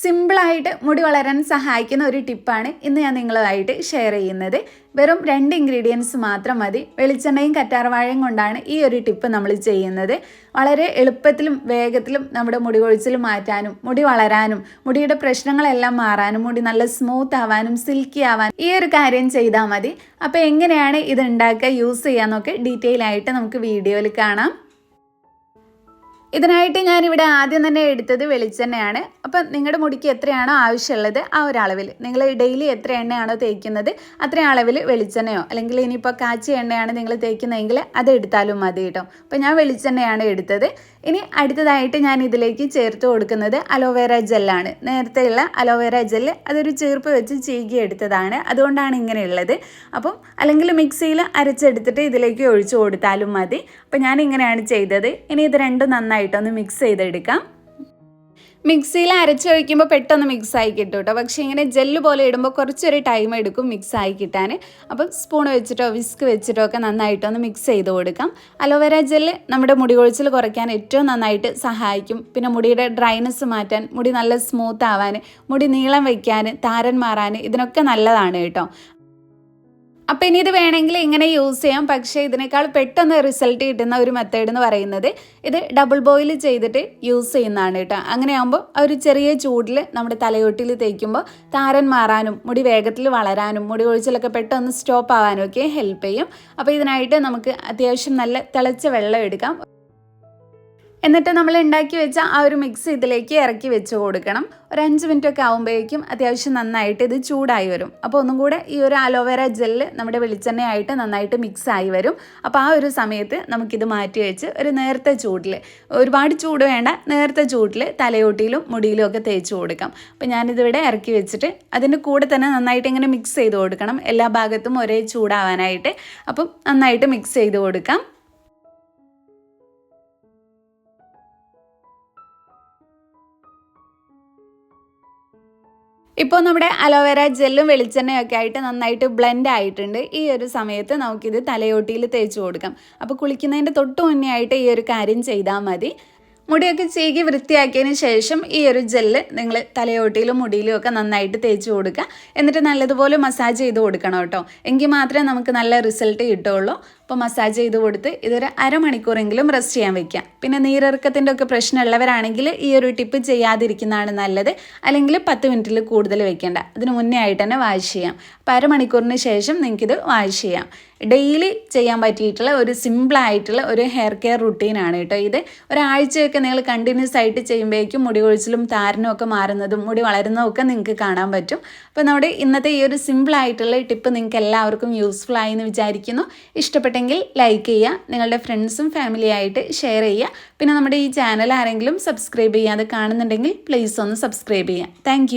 സിമ്പിളായിട്ട് മുടി വളരാൻ സഹായിക്കുന്ന ഒരു ടിപ്പാണ് ഇന്ന് ഞാൻ നിങ്ങളുമായിട്ട് ഷെയർ ചെയ്യുന്നത്. വെറും രണ്ട് ഇൻഗ്രീഡിയൻസ് മാത്രം മതി. വെളിച്ചെണ്ണയും കറ്റാർവാഴയും കൊണ്ടാണ് ഈ ഒരു ടിപ്പ് നമ്മൾ ചെയ്യുന്നത്. വളരെ എളുപ്പത്തിലും വേഗത്തിലും നമ്മുടെ മുടി കൊഴിച്ചിൽ മാറ്റാനും മുടി വളരാനും മുടിയുടെ പ്രശ്നങ്ങളെല്ലാം മാറാനും മുടി നല്ല സ്മൂത്ത് ആവാനും സിൽക്കി ആവാനും ഈ ഒരു കാര്യം ചെയ്താൽ മതി. അപ്പോൾ എങ്ങനെയാണ് ഇത് ഉണ്ടാക്കുക യൂസ് ചെയ്യാന്നൊക്കെ ഡീറ്റെയിൽ ആയിട്ട് നമുക്ക് വീഡിയോയിൽ കാണാം. ഇതിനായിട്ട് ഞാനിവിടെ ആദ്യം തന്നെ എടുത്തത് വെളിച്ചെണ്ണയാണ്. അപ്പം നിങ്ങളുടെ മുടിക്ക് എത്രയാണോ ആവശ്യമുള്ളത് ആ ഒരു അളവിൽ നിങ്ങൾ ഡെയിലി എത്ര എണ്ണയാണോ തേക്കുന്നത് അത്ര അളവിൽ വെളിച്ചെണ്ണയോ അല്ലെങ്കിൽ ഇനിയിപ്പോൾ കാച്ചിയ എണ്ണയാണ് നിങ്ങൾ തേക്കുന്നതെങ്കിൽ അത് എടുത്താലും മതി കേട്ടോ. അപ്പം ഞാൻ വെളിച്ചെണ്ണയാണ് എടുത്തത്. ഇനി അടുത്തതായിട്ട് ഞാൻ ഇതിലേക്ക് ചേർത്ത് കൊടുക്കുന്നത് അലോവേറ ജെല്ലാണ്. നേരത്തെയുള്ള അലോവേറ ജെല്ല് അതൊരു ചീർപ്പ് വെച്ച് ചീകി എടുത്തതാണ്. അതുകൊണ്ടാണ് ഇങ്ങനെയുള്ളത്. അപ്പം അല്ലെങ്കിൽ മിക്സിയിൽ അരച്ചെടുത്തിട്ട് ഇതിലേക്ക് ഒഴിച്ചു കൊടുത്താലും മതി. അപ്പം ഞാൻ ഇങ്ങനെയാണ് ചെയ്തത്. ഇനി ഇത് രണ്ടും നന്നായിട്ടൊന്ന് മിക്സ് ചെയ്തെടുക്കാം. മിക്സിയിൽ അരച്ച് ഒഴിക്കുമ്പോൾ പെട്ടെന്ന് മിക്സ് ആയി കിട്ടും കേട്ടോ. പക്ഷേ ഇങ്ങനെ ജെല്ല് പോലെ ഇടുമ്പോൾ കുറച്ചൊരു ടൈം എടുക്കും മിക്സ് ആയി കിട്ടാൻ. അപ്പം സ്പൂൺ വെച്ചിട്ടോ വിസ്ക് വെച്ചിട്ടോ ഒക്കെ നന്നായിട്ടൊന്ന് മിക്സ് ചെയ്ത് കൊടുക്കാം. അലോവേര ജെല്ല് നമ്മുടെ മുടി കൊഴിച്ചിൽ കുറയ്ക്കാൻ ഏറ്റവും നന്നായിട്ട് സഹായിക്കും. പിന്നെ മുടിയുടെ ഡ്രൈനെസ് മാറ്റാൻ മുടി നല്ല സ്മൂത്ത് ആവാൻ മുടി നീളം വയ്ക്കാൻ താരൻ മാറാൻ ഇതിനൊക്കെ നല്ലതാണ് കേട്ടോ. അപ്പോൾ ഇനി ഇത് വേണമെങ്കിൽ ഇങ്ങനെ യൂസ് ചെയ്യാം. പക്ഷേ ഇതിനേക്കാൾ പെട്ടെന്ന് റിസൾട്ട് കിട്ടുന്ന ഒരു മെത്തേഡ് എന്ന് പറയുന്നത് ഇത് ഡബിൾ ബോയിൽ ചെയ്തിട്ട് യൂസ് ചെയ്യുന്നതാണ് കേട്ടോ. അങ്ങനെ ആകുമ്പോൾ ഒരു ചെറിയ ചൂടിൽ നമ്മുടെ തലയോട്ടിൽ തേക്കുമ്പോൾ താരൻ മാറാനും മുടി വേഗത്തിൽ വളരാനും മുടി ഒഴിച്ചിലൊക്കെ പെട്ടെന്ന് സ്റ്റോപ്പ് ആവാനും ഒക്കെ ഹെൽപ്പ് ചെയ്യും. അപ്പോൾ ഇതിനായിട്ട് നമുക്ക് അത്യാവശ്യം നല്ല തിളച്ച വെള്ളം എടുക്കാം. എന്നിട്ട് നമ്മൾ ഉണ്ടാക്കി വെച്ച ആ ഒരു മിക്സ് ഇതിലേക്ക് ഇറക്കി വെച്ച് കൊടുക്കണം. ഒരു അഞ്ച് മിനിറ്റ് ഒക്കെ ആകുമ്പോഴേക്കും അത്യാവശ്യം നന്നായിട്ട് ഇത് ചൂടായി വരും. അപ്പോൾ ഒന്നും കൂടെ ഈ ഒരു അലോവേര ജെല്ല് നമ്മുടെ വെളിച്ചെണ്ണയായിട്ട് നന്നായിട്ട് മിക്സ് ആയി വരും. അപ്പോൾ ആ ഒരു സമയത്ത് നമുക്കിത് മാറ്റി വെച്ച് ഒരു നേരത്തെ ചൂടിൽ ഒരുപാട് ചൂട് വേണ്ട നേരത്തെ ചൂടിൽ തലയോട്ടിയിലും മുടിയിലും ഒക്കെ തേച്ച് കൊടുക്കാം. അപ്പോൾ ഞാനിതിവിടെ ഇറക്കി വെച്ചിട്ട് അതിന്റെ കൂടെ തന്നെ നന്നായിട്ട് ഇങ്ങനെ മിക്സ് ചെയ്ത് കൊടുക്കണം. എല്ലാ ഭാഗത്തും ഒരേ ചൂടാവാനായിട്ട്. അപ്പം നന്നായിട്ട് മിക്സ് ചെയ്ത് കൊടുക്കാം. ഇപ്പോൾ നമ്മുടെ അലോവേര ജെല്ലും വെളിച്ചെണ്ണയൊക്കെ ആയിട്ട് നന്നായിട്ട് ബ്ലെൻഡ് ആയിട്ടുണ്ട്. ഈ ഒരു സമയത്ത് നമുക്കിത് തലയോട്ടിയിൽ തേച്ച് കൊടുക്കാം. അപ്പോൾ കുളിക്കുന്നതിന്റെ തൊട്ട് മുന്നേ ആയിട്ട് ഈ ഒരു കാര്യം ചെയ്താൽ മതി. മുടിയൊക്കെ ചീകി വൃത്തിയാക്കിയതിന് ശേഷം ഈ ഒരു ജെല്ല് നിങ്ങൾ തലയോട്ടിയിലും മുടിയിലും ഒക്കെ നന്നായിട്ട് തേച്ച് കൊടുക്കുക. എന്നിട്ട് നല്ലതുപോലെ മസാജ് ചെയ്ത് കൊടുക്കണം കേട്ടോ. എങ്കിൽ മാത്രമേ നമുക്ക് നല്ല റിസൾട്ട് കിട്ടുള്ളൂ. അപ്പോൾ മസാജ് ചെയ്ത് കൊടുത്ത് ഇതൊരു അരമണിക്കൂറെങ്കിലും റെസ്റ്റ് ചെയ്യാൻ വെക്കാം. പിന്നെ നീരിറക്കത്തിന്റെ ഒക്കെ പ്രശ്നമുള്ളവരാണെങ്കിൽ ഈ ഒരു ടിപ്പ് ചെയ്യാതിരിക്കുന്നതാണ് നല്ലത്. അല്ലെങ്കിൽ പത്ത് മിനിറ്റിൽ കൂടുതൽ വെക്കേണ്ട. അതിന് മുന്നേ ആയിട്ട് തന്നെ വാഷ് ചെയ്യാം. അപ്പോൾ അരമണിക്കൂറിന് ശേഷം നിങ്ങൾക്കിത് വാഷ് ചെയ്യാം. ഡെയിലി ചെയ്യാൻ പറ്റിയിട്ടുള്ള ഒരു സിമ്പിളായിട്ടുള്ള ഒരു ഹെയർ കെയർ റുട്ടീനാണ് കേട്ടോ ഇത്. ഒരാഴ്ചയൊക്കെ നിങ്ങൾ കണ്ടിന്യൂസ് ആയിട്ട് ചെയ്യുമ്പോഴേക്കും മുടി കൊഴിച്ചിലും താരനും ഒക്കെ മാറുന്നതും മുടി വളരുന്നതൊക്കെ നിങ്ങൾക്ക് കാണാൻ പറ്റും. അപ്പോൾ നമ്മുടെ ഇന്നത്തെ ഈ ഒരു സിമ്പിളായിട്ടുള്ള ടിപ്പ് നിങ്ങൾക്ക് എല്ലാവർക്കും യൂസ്ഫുൾ ആയി എന്ന് വിചാരിക്കുന്നു. ഇഷ്ടപ്പെട്ടെങ്കിൽ ലൈക്ക് ചെയ്യുക നിങ്ങളുടെ ഫ്രണ്ട്സും ഫാമിലിയായിട്ട് ഷെയർ ചെയ്യുക. പിന്നെ നമ്മുടെ ഈ ചാനൽ ആരെങ്കിലും സബ്സ്ക്രൈബ് ചെയ്യാതെ കാണുന്നുണ്ടെങ്കിൽ പ്ലീസ് ഒന്ന് സബ്സ്ക്രൈബ് ചെയ്യുക. താങ്ക്